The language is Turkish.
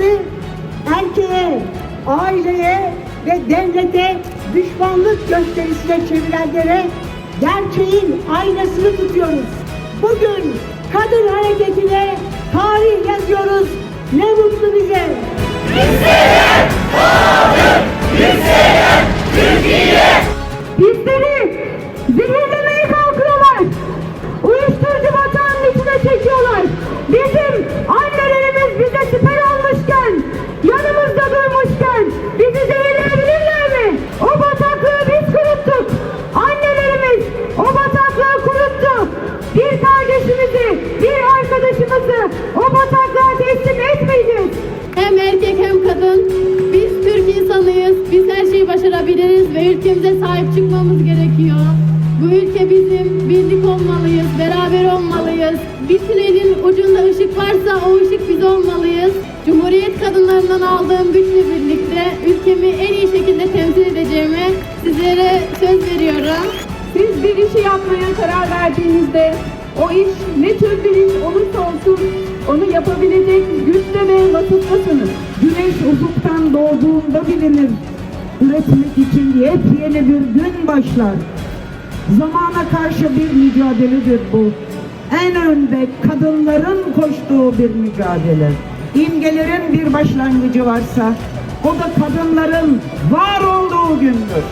hakları erkeğe, aileye ve devlete düşmanlık gösterisine çevirenlere gerçeğin aynasını tutuyoruz. Bugün kadın hareketine tarih yazıyoruz. Ülkemize sahip çıkmamız gerekiyor. Bu ülke bizim, birlik olmalıyız, beraber olmalıyız. Bir tünelin ucunda ışık varsa o ışık biz olmalıyız. Cumhuriyet kadınlarından aldığım güçle birlikte ülkemi en iyi şekilde temsil edeceğime sizlere söz veriyorum. Siz bir işi yapmaya karar verdiğinizde o iş ne tür bir iş olursa olsun onu yapabilecek güçte ve vasıftasınız. Güneş ufuktan doğduğunda bilinir. Üretmek için yepyeni bir gün başlar. Zamana karşı bir mücadeledir bu. En önde kadınların koştuğu bir mücadele. İmgelerin bir başlangıcı varsa o da kadınların var olduğu gündür.